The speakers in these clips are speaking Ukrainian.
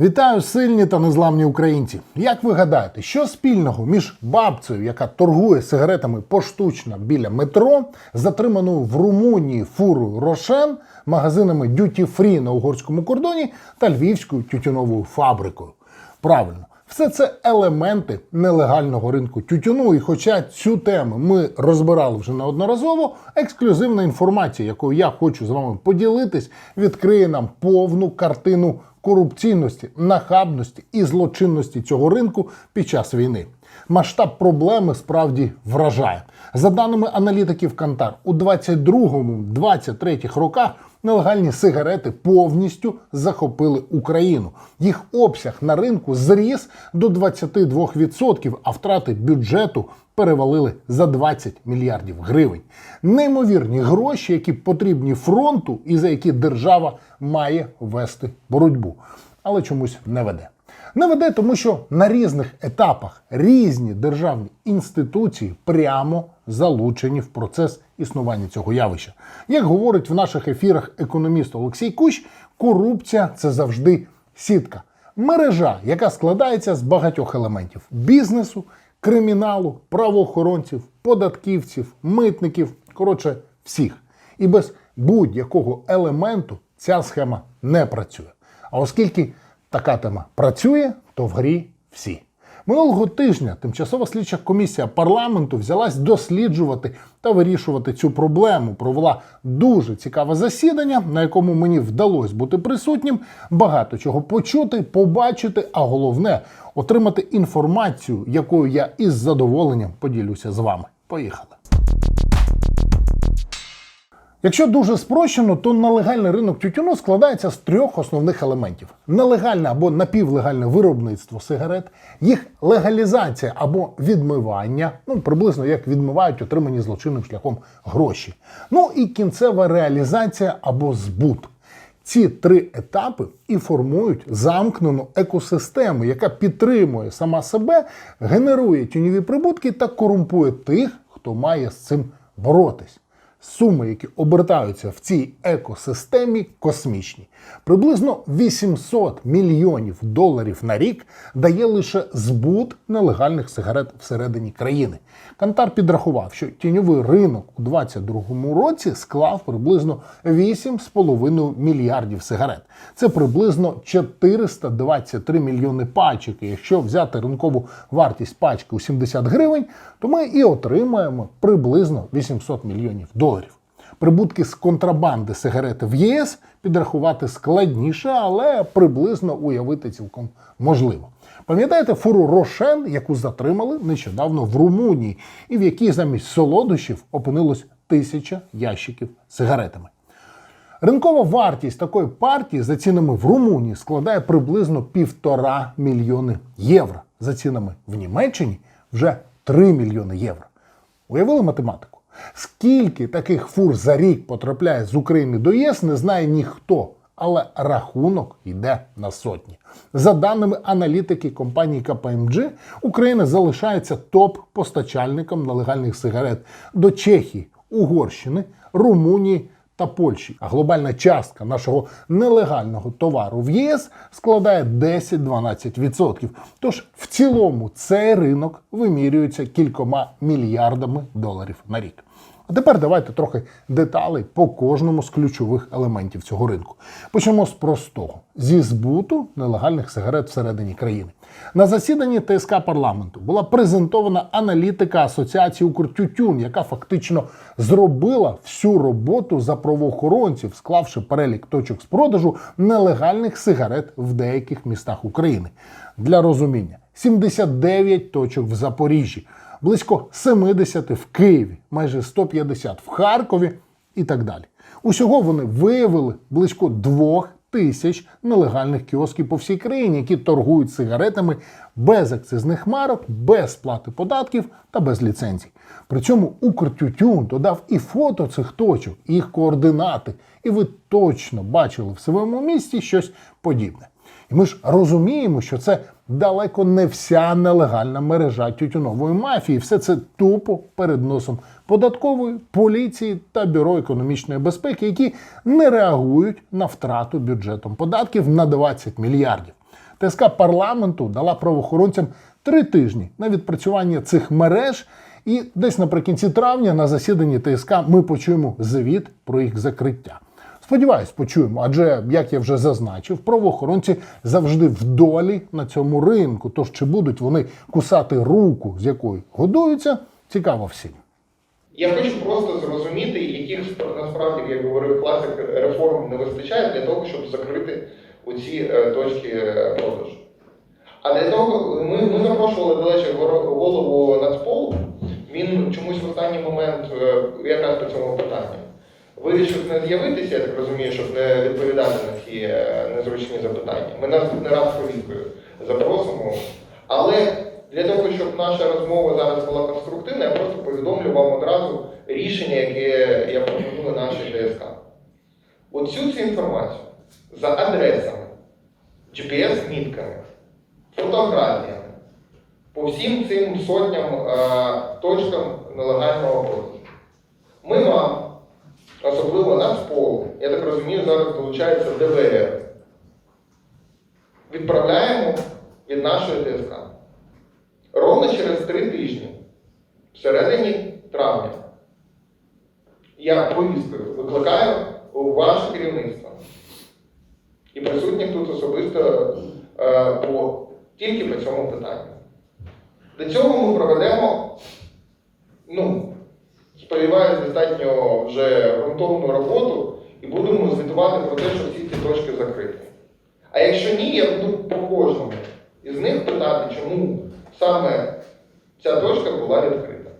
Вітаю сильні та незламні українці. Як ви гадаєте, що спільного між бабцею, яка торгує сигаретами поштучно біля метро, затриманою в Румунії фурою Рошен, магазинами Duty Free на угорському кордоні та львівською тютюновою фабрикою? Правильно, все це елементи нелегального ринку тютюну. І хоча цю тему ми розбирали вже неодноразово, ексклюзивна інформація, якою я хочу з вами поділитись, відкриє нам повну картину корупційності, нахабності і злочинності цього ринку під час війни. Масштаб проблеми справді вражає. За даними аналітиків Кантар, у 22-23 роках нелегальні сигарети повністю захопили Україну. Їх обсяг на ринку зріс до 22%, а втрати бюджету перевалили за 20 мільярдів гривень. Неймовірні гроші, які потрібні фронту і за які держава має вести боротьбу, але чомусь не веде. Не веде, тому що на різних етапах різні державні інституції прямо залучені в процес існування цього явища. Як говорить в наших ефірах економіст Олексій Кущ, корупція це завжди сітка. Мережа, яка складається з багатьох елементів бізнесу, криміналу, правоохоронців, податківців, митників, коротше, всіх. І без будь-якого елементу ця схема не працює. А оскільки така тема працює, то в грі всі. Минулого тижня тимчасова слідча комісія парламенту взялась досліджувати та вирішувати цю проблему. Провела дуже цікаве засідання, на якому мені вдалося бути присутнім, багато чого почути, побачити, а головне отримати інформацію, якою я із задоволенням поділюся з вами. Поїхали. Якщо дуже спрощено, то нелегальний ринок тютюну складається з трьох основних елементів: нелегальне або напівлегальне виробництво сигарет, їх легалізація або відмивання, ну приблизно як відмивають отримані злочинним шляхом гроші. Ну і кінцева реалізація або збут. Ці три етапи і формують замкнену екосистему, яка підтримує сама себе, генерує тіньові прибутки та корумпує тих, хто має з цим боротись. Суми, які обертаються в цій екосистемі, космічні. Приблизно 800 мільйонів доларів на рік дає лише збут нелегальних сигарет всередині країни. Кантар підрахував, що тіньовий ринок у 2022 році склав приблизно 8,5 мільярдів сигарет. Це приблизно 423 мільйони пачок. І Якщо взяти ринкову вартість пачки у 70 гривень, то ми і отримаємо приблизно 800 мільйонів доларів. Прибутки з контрабанди сигарети в ЄС підрахувати складніше, але приблизно уявити цілком можливо. Пам'ятаєте фуру Рошен, яку затримали нещодавно в Румунії, і в якій замість солодощів опинилось тисяча ящиків сигаретами. Ринкова вартість такої партії за цінами в Румунії складає приблизно півтора мільйони євро. За цінами в Німеччині вже 3 мільйони євро. Уявили математику? Скільки таких фур за рік потрапляє з України до ЄС, не знає ніхто, але рахунок йде на сотні. За даними аналітики компанії KPMG, Україна залишається топ-постачальником нелегальних сигарет до Чехії, Угорщини, Румунії та Польщі. А глобальна частка нашого нелегального товару в ЄС складає 10-12%. Тож в цілому цей ринок вимірюється кількома мільярдами доларів на рік. А тепер давайте трохи деталей по кожному з ключових елементів цього ринку. Почнемо з простого: зі збуту нелегальних сигарет всередині країни. На засіданні ТСК парламенту була презентована аналітика Асоціації Укртютюн, яка фактично зробила всю роботу за правоохоронців, склавши перелік точок з продажу нелегальних сигарет в деяких містах України. Для розуміння: 79 точок в Запоріжжі близько 70 в Києві, майже 150 в Харкові і так далі. Усього вони виявили близько двох тисяч нелегальних кіосків по всій країні, які торгують сигаретами без акцизних марок, без сплати податків та без ліцензій. При цьому Укртютюн додав і фото цих точок, їх координати, і ви точно бачили в своєму місті щось подібне. Ми ж розуміємо, що це далеко не вся нелегальна мережа тютюнової мафії. Все це тупо перед носом податкової, поліції та бюро економічної безпеки, які не реагують на втрату бюджетом податків на 20 мільярдів. ТСК парламенту дала правоохоронцям три тижні на відпрацювання цих мереж. І десь наприкінці травня на засіданні ТСК ми почуємо звіт про їх закриття. Сподіваюсь, почуємо, адже, як я вже зазначив, правоохоронці завжди в долі на цьому ринку. Тож чи будуть вони кусати руку, з якою годуються, цікаво всім. Я хочу просто зрозуміти, яких насправді, як говорив класик, реформ не вистачає для того, щоб закрити оці е, точки е, продажу. А для того ми, ми запрошували, до речі, голову Нацполу. Він чомусь в останній момент, е, якраз по цьому питанню, вирішив не з'явитися, я так розумію, щоб не відповідати на ці е, незручні запитання. Ми наступний раз повідкою запросимо. Але для того, щоб наша розмова зараз була конструктивна, я просто повідомлю вам одразу рішення, яке я пропоную нашій ДСК. Оцю цю інформацію за адресами, GPS-мітками, фотографіями, по всім цим сотням е, точкам нелегального продажу. Ми вам, особливо Нацпол, я так розумію, зараз долучається ДВР, відправляємо від нашої ТСК. Ровно через три тижні, всередині травня, я повісткою викликаю у ваше керівництво і присутніх тут особисто е, по, тільки по цьому питанню. До цього ми проведемо, ну, сподіваюся, достатньо вже ґрунтовну роботу і будемо звітувати про те, що всі ці точки закриті. А якщо ні, я буду по кожному із них питати, чому саме ця точка була відкрита.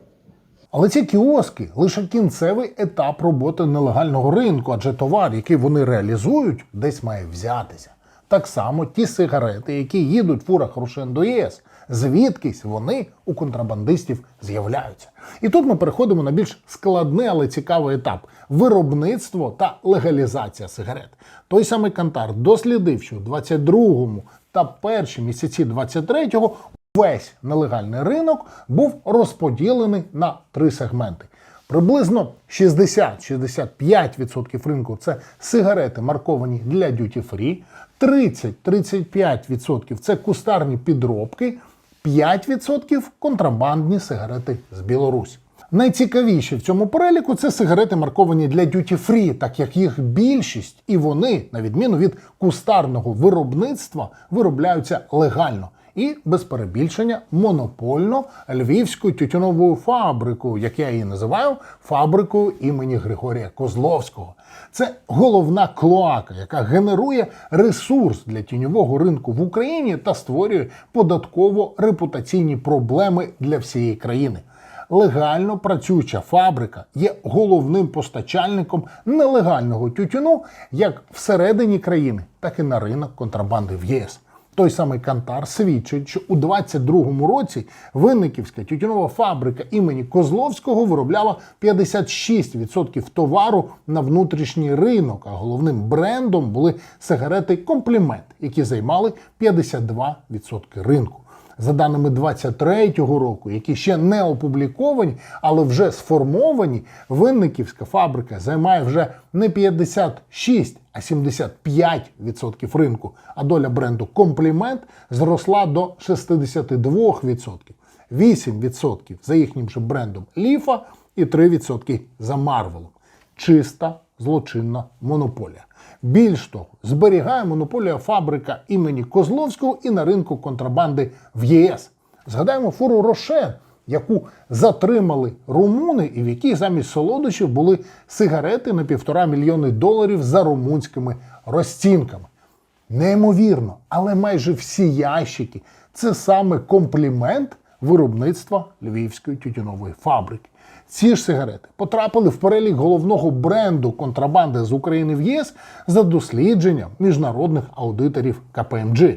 Але ці кіоски лише кінцевий етап роботи нелегального ринку, адже товар, який вони реалізують, десь має взятися. Так само ті сигарети, які їдуть в фурах Рушен до ЄС, звідкись вони у контрабандистів з'являються. І тут ми переходимо на більш складний, але цікавий етап виробництво та легалізація сигарет. Той самий Кантар дослідив, що у 22-му та перші місяці 23-го Весь нелегальний ринок був розподілений на три сегменти. Приблизно 60-65% ринку це сигарети, марковані для duty free, 30-35% це кустарні підробки, 5% контрабандні сигарети з Білорусі. Найцікавіші в цьому переліку це сигарети, марковані для free, так як їх більшість, і вони, на відміну від кустарного виробництва, виробляються легально і без перебільшення монопольно львівською тютюновою фабрикою, як я її називаю, фабрикою імені Григорія Козловського. Це головна клоака, яка генерує ресурс для тіньового ринку в Україні та створює податково-репутаційні проблеми для всієї країни. Легально працююча фабрика є головним постачальником нелегального тютюну як всередині країни, так і на ринок контрабанди в ЄС. Той самий Кантар свідчить, що у 22-му році Винниківська тютюнова фабрика імені Козловського виробляла 56% товару на внутрішній ринок, а головним брендом були сигарети Комплімент, які займали 52% ринку. За даними 23-го року, які ще не опубліковані, але вже сформовані, Винниківська фабрика займає вже не 56, а 75% ринку. А доля бренду Комплімент зросла до 62%. 8% за їхнім же брендом Ліфа і 3% за Марвелом. Чиста злочинна монополія. Більш того, зберігає монополія фабрика імені Козловського і на ринку контрабанди в ЄС. Згадаємо фуру Рошен, яку затримали румуни, і в якій замість солодощів були сигарети на півтора мільйони доларів за румунськими розцінками. Неймовірно, але майже всі ящики це саме комплімент виробництва львівської тютюнової фабрики. Ці ж сигарети потрапили в перелік головного бренду контрабанди з України в ЄС за дослідженням міжнародних аудиторів КПМГ.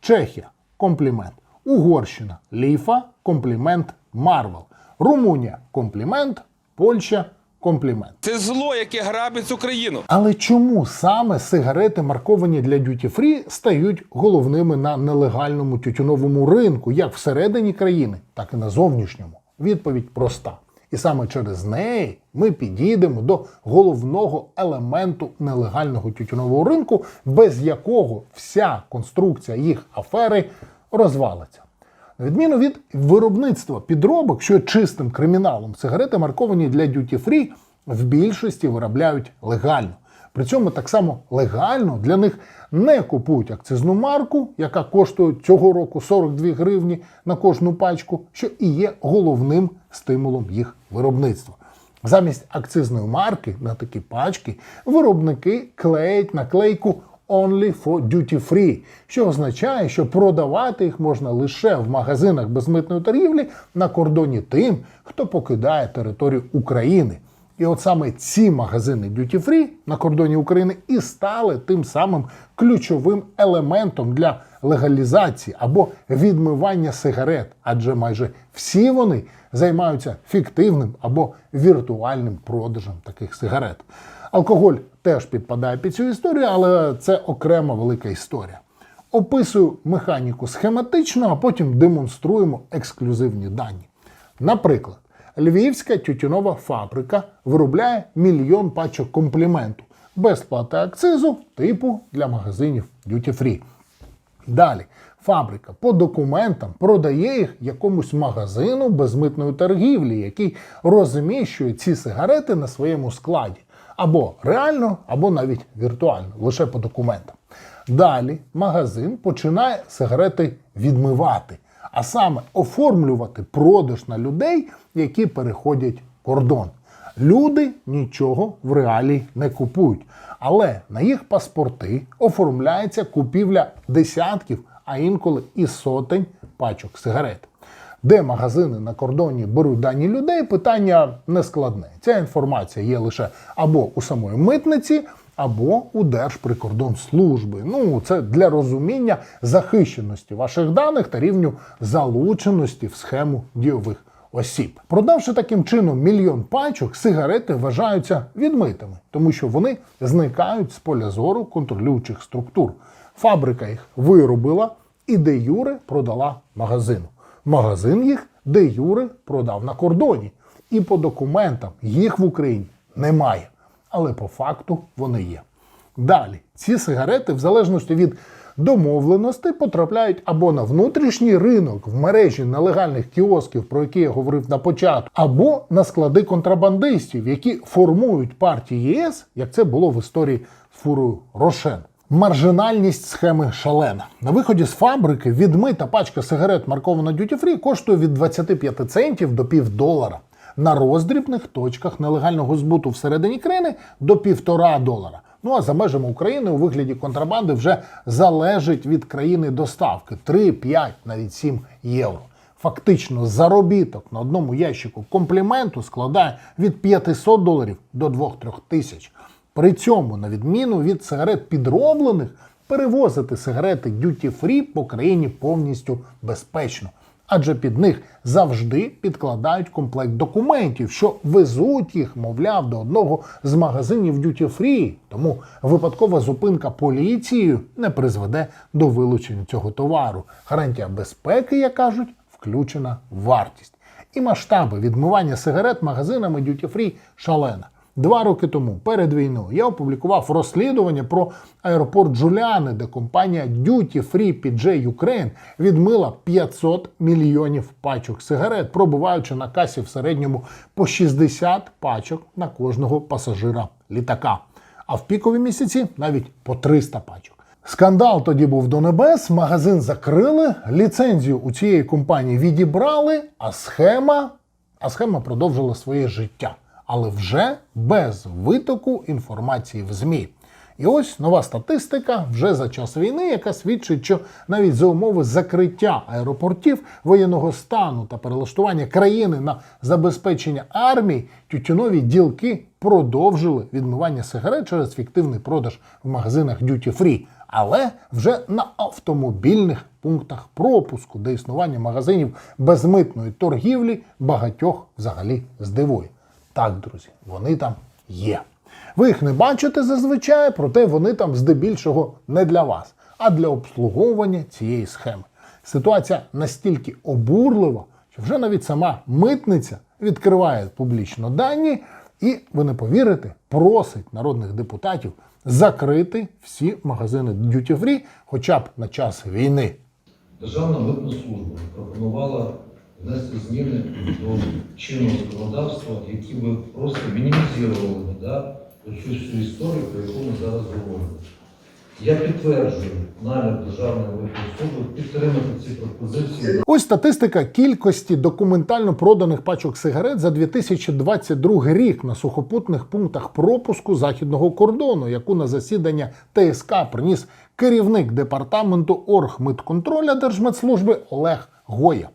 Чехія комплімент, Угорщина Ліфа, комплімент Марвел, Румунія комплімент, Польща комплімент. Це зло, яке грабить Україну. Але чому саме сигарети, марковані для Duty Free, стають головними на нелегальному тютюновому ринку, як всередині країни, так і на зовнішньому? Відповідь проста: І саме через неї ми підійдемо до головного елементу нелегального тютюнового ринку, без якого вся конструкція їх афери розвалиться. На відміну від виробництва підробок, що чистим криміналом, сигарети, марковані для duty free, в більшості виробляють легально. При цьому так само легально для них не купують акцизну марку, яка коштує цього року 42 гривні на кожну пачку, що і є головним стимулом їх виробництва. Замість акцизної марки на такі пачки виробники клеять наклейку Only for Duty Free, що означає, що продавати їх можна лише в магазинах безмитної торгівлі на кордоні тим, хто покидає територію України. І от саме ці магазини Duty Free на кордоні України і стали тим самим ключовим елементом для легалізації або відмивання сигарет, адже майже всі вони займаються фіктивним або віртуальним продажем таких сигарет. Алкоголь теж підпадає під цю історію, але це окрема велика історія. Описую механіку схематично, а потім демонструємо ексклюзивні дані. Наприклад, Львівська тютюнова фабрика виробляє мільйон пачок компліменту без плати акцизу, типу для магазинів Duty Free. Далі фабрика по документам продає їх якомусь магазину безмитної торгівлі, який розміщує ці сигарети на своєму складі. Або реально, або навіть віртуально, лише по документам. Далі магазин починає сигарети відмивати, а саме оформлювати продаж на людей, які переходять кордон. Люди нічого в реалі не купують, але на їх паспорти оформляється купівля десятків, а інколи і сотень пачок сигарет. Де магазини на кордоні беруть дані людей, питання не складне. Ця інформація є лише або у самої митниці, або у Держприкордонслужби. Ну, це для розуміння захищеності ваших даних та рівню залученості в схему дійових осіб. Продавши таким чином мільйон пачок, сигарети вважаються відмитими, тому що вони зникають з поля зору контролюючих структур. Фабрика їх виробила і де Юре продала магазину. Магазин їх де Юре продав на кордоні. І по документам їх в Україні немає. Але по факту вони є. Далі, ці сигарети, в залежності від домовленостей, потрапляють або на внутрішній ринок в мережі нелегальних кіосків, про які я говорив на початку, або на склади контрабандистів, які формують партії ЄС, як це було в історії з фурою Рошен. Маржинальність схеми шалена. На виході з фабрики відмита пачка сигарет маркована Duty Free коштує від 25 центів до півдолара. На роздрібних точках нелегального збуту всередині країни до півтора долара. Ну а за межами України у вигляді контрабанди вже залежить від країни доставки 3, 5, навіть 7 євро. Фактично, заробіток на одному ящику компліменту складає від 500 доларів до 2-3 тисяч. При цьому, на відміну від сигарет підроблених, перевозити сигарети Duty Free по країні повністю безпечно. Адже під них завжди підкладають комплект документів, що везуть їх, мовляв, до одного з магазинів Duty Free. Тому випадкова зупинка поліцією не призведе до вилучення цього товару. Гарантія безпеки, як кажуть, включена вартість. І масштаби відмивання сигарет магазинами Duty Free шалена. Два роки тому, перед війною, я опублікував розслідування про аеропорт Джуляни, де компанія Duty Free PJ Ukraine відмила 500 мільйонів пачок сигарет, пробуваючи на касі в середньому по 60 пачок на кожного пасажира літака. А в пікові місяці навіть по 300 пачок. Скандал тоді був до небес, магазин закрили, ліцензію у цієї компанії відібрали, а схема, а схема продовжила своє життя але вже без витоку інформації в ЗМІ. І ось нова статистика вже за час війни, яка свідчить, що навіть за умови закриття аеропортів воєнного стану та перелаштування країни на забезпечення армії, тютюнові ділки продовжили відмивання сигарет через фіктивний продаж в магазинах Duty Free, але вже на автомобільних пунктах пропуску, де існування магазинів безмитної торгівлі багатьох взагалі здивує. Так, друзі, вони там є. Ви їх не бачите зазвичай, проте вони там здебільшого не для вас, а для обслуговування цієї схеми. Ситуація настільки обурлива, що вже навіть сама митниця відкриває публічно дані і, ви не повірите, просить народних депутатів закрити всі магазини Duty Free хоча б на час війни. Державна митна служба пропонувала внести зміни до чинного законодавства, які би просто мінімізували да, оцю всю історію, про яку ми зараз говоримо. Я підтверджую намір Державної служби підтримати ці пропозиції. Ось статистика кількості документально проданих пачок сигарет за 2022 рік на сухопутних пунктах пропуску західного кордону, яку на засідання ТСК приніс керівник департаменту Оргмитконтроля Держмедслужби Олег Гоя.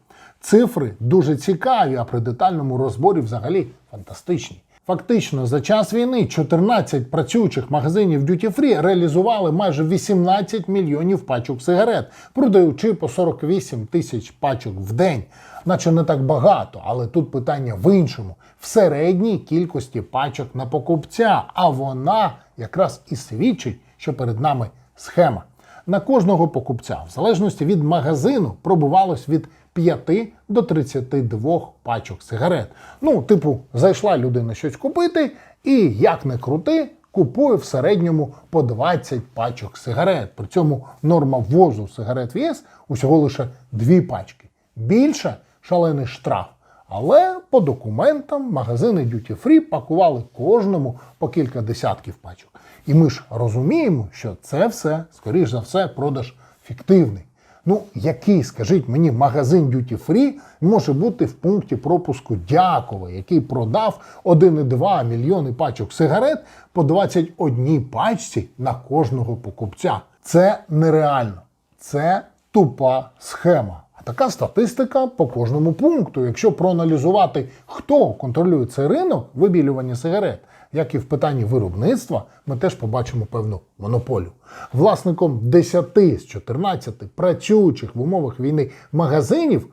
Цифри дуже цікаві, а при детальному розборі взагалі фантастичні. Фактично, за час війни 14 працюючих магазинів Duty Free реалізували майже 18 мільйонів пачок сигарет, продаючи по 48 тисяч пачок в день. Наче не так багато, але тут питання в іншому: в середній кількості пачок на покупця. А вона якраз і свідчить, що перед нами схема. На кожного покупця, в залежності від магазину, пробувалось від 5 до 32 пачок сигарет. Ну, типу, зайшла людина щось купити, і як не крути, купує в середньому по 20 пачок сигарет. При цьому норма ввозу сигарет в ЄС усього лише 2 пачки. Більше шалений штраф. Але по документам магазини Duty Free пакували кожному по кілька десятків пачок. І ми ж розуміємо, що це все, скоріш за все, продаж фіктивний. Ну, який, скажіть мені, магазин Duty Free може бути в пункті пропуску Дякова, який продав 1,2 мільйони пачок сигарет по 21 пачці на кожного покупця? Це нереально. Це тупа схема. А така статистика по кожному пункту. Якщо проаналізувати, хто контролює цей ринок вибілювання сигарет, як і в питанні виробництва, ми теж побачимо певну монополію. Власником 10 з 14 працюючих в умовах війни магазинів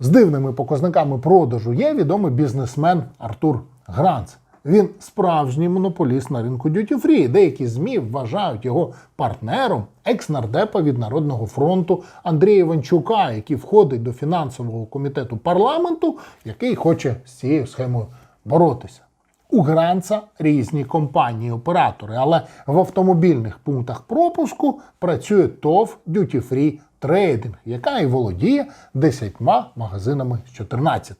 з дивними показниками продажу є відомий бізнесмен Артур Гранц. Він справжній монополіст на ринку Duty. Деякі ЗМІ вважають його партнером екс-нардепа від Народного фронту Андрія Іванчука, який входить до фінансового комітету парламенту, який хоче з цією схемою боротися. У Гранца різні компанії-оператори, але в автомобільних пунктах пропуску працює ТОВ Duty Free Trading, яка і володіє 10 магазинами з 14.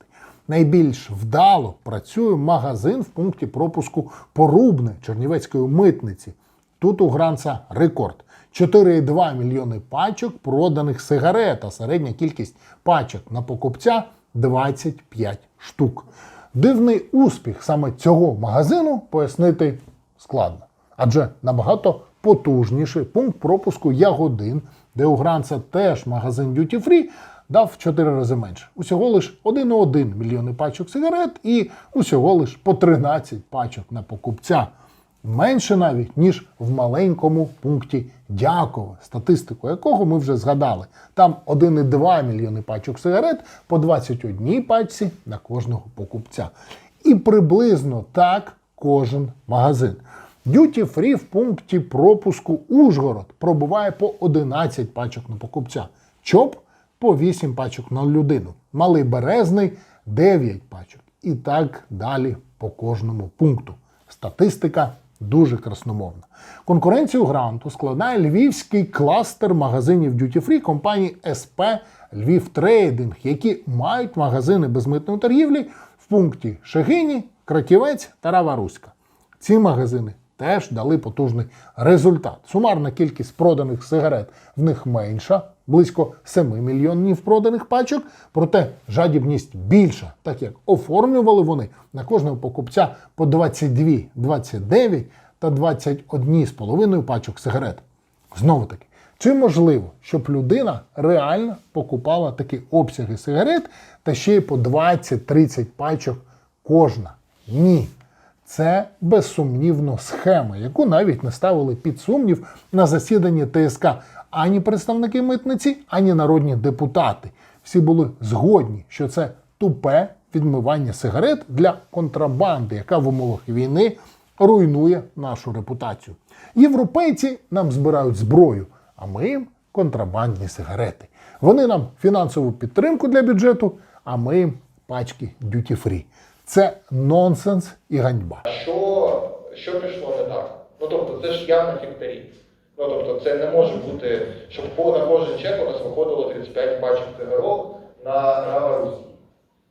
Найбільш вдало працює магазин в пункті пропуску Порубне Чернівецької митниці. Тут у Гранца рекорд. 4,2 мільйони пачок проданих сигарет, а середня кількість пачок на покупця 25 штук. Дивний успіх саме цього магазину пояснити складно. Адже набагато потужніший пункт пропуску Ягодин, де у Гранца теж магазин Duty Free, дав в 4 рази менше. Усього лиш 1,1 мільйони пачок сигарет і усього лиш по 13 пачок на покупця. Менше навіть, ніж в маленькому пункті Дякове, статистику якого ми вже згадали. Там 1,2 мільйони пачок сигарет по 21 пачці на кожного покупця. І приблизно так кожен магазин. Duty Free в пункті пропуску Ужгород пробуває по 11 пачок на покупця. ЧОП по 8 пачок на людину. Малий Березний 9 пачок. І так далі по кожному пункту. Статистика дуже красномовна. Конкуренцію гранту складає львівський кластер магазинів Duty Free компанії СП Львів Трейдинг, які мають магазини безмитної торгівлі в пункті Шегині, Кратівець та Раваруська. Ці магазини теж дали потужний результат. Сумарна кількість проданих сигарет в них менша, близько 7 мільйонів проданих пачок, проте жадібність більша, так як оформлювали вони на кожного покупця по 22, 29 та 21,5 пачок сигарет. Знову таки, чи можливо, щоб людина реально покупала такі обсяги сигарет та ще й по 20-30 пачок кожна? Ні. Це безсумнівно схема, яку навіть не ставили під сумнів на засіданні ТСК ані представники митниці, ані народні депутати. Всі були згодні, що це тупе відмивання сигарет для контрабанди, яка в умовах війни руйнує нашу репутацію. Європейці нам збирають зброю, а ми їм контрабандні сигарети. Вони нам фінансову підтримку для бюджету, а ми їм пачки free. Це нонсенс і ганьба. Що, що пішло не так? Ну тобто це ж явно фіктарі. Ну тобто це не може бути, щоб на кожен чек у нас виходило 35 пачок цигарок на, на Русі.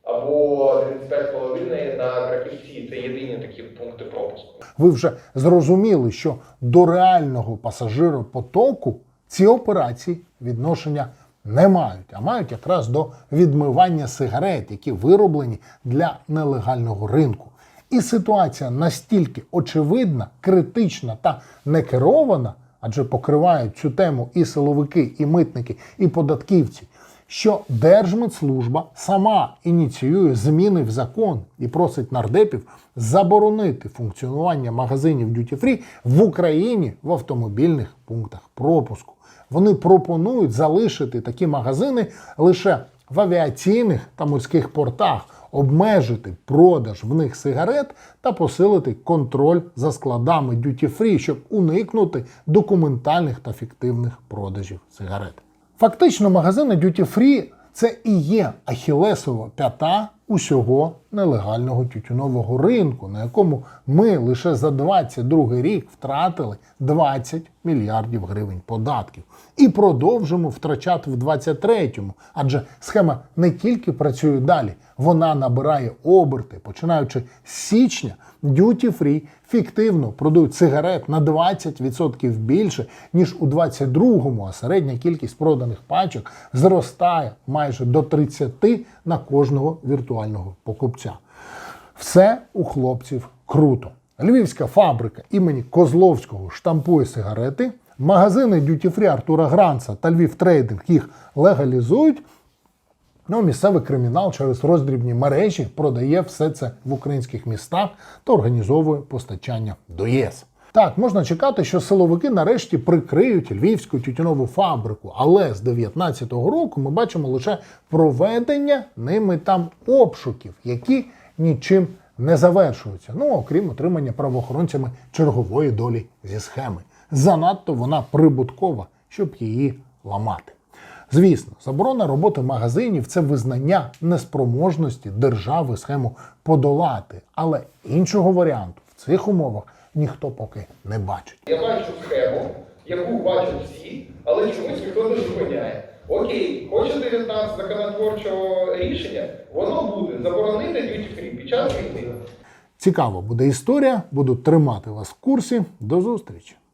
Або 35,5 на Краківці. Це єдині такі пункти пропуску. Ви вже зрозуміли, що до реального пасажиропотоку ці операції відношення не мають, а мають якраз до відмивання сигарет, які вироблені для нелегального ринку. І ситуація настільки очевидна, критична та некерована, адже покривають цю тему і силовики, і митники, і податківці, що Держмитслужба сама ініціює зміни в закон і просить нардепів заборонити функціонування магазинів Duty Free в Україні в автомобільних пунктах пропуску. Вони пропонують залишити такі магазини лише в авіаційних та морських портах, обмежити продаж в них сигарет та посилити контроль за складами Free, щоб уникнути документальних та фіктивних продажів сигарет. Фактично, магазини Free – це і є ахілесова п'ята усього нелегального тютюнового ринку, на якому ми лише за 22 рік втратили 20 мільярдів гривень податків. І продовжимо втрачати в 23-му, адже схема не тільки працює далі, вона набирає оберти. Починаючи з січня, Duty Free фіктивно продають сигарет на 20% більше, ніж у 22-му, а середня кількість проданих пачок зростає майже до 30 на кожного віртуального покупця. Все у хлопців круто. Львівська фабрика імені Козловського штампує сигарети. Магазини Duty Free Артура Гранца та Львів Трейдинг їх легалізують. Ну, місцевий кримінал через роздрібні мережі продає все це в українських містах та організовує постачання до ЄС. Так, можна чекати, що силовики нарешті прикриють львівську тютюнову фабрику, але з 19-го року ми бачимо лише проведення ними там обшуків, які нічим не завершуються. Ну, окрім отримання правоохоронцями чергової долі зі схеми. Занадто вона прибуткова, щоб її ламати. Звісно, заборона роботи магазинів це визнання неспроможності держави схему подолати, але іншого варіанту в цих умовах ніхто поки не бачить. Я бачу схему, яку бачать всі, але чомусь ніхто не зупиняє. Окей, хочете від нас законотворчого рішення, воно буде заборонити free під час війни. Цікава буде історія, буду тримати вас в курсі. До зустрічі!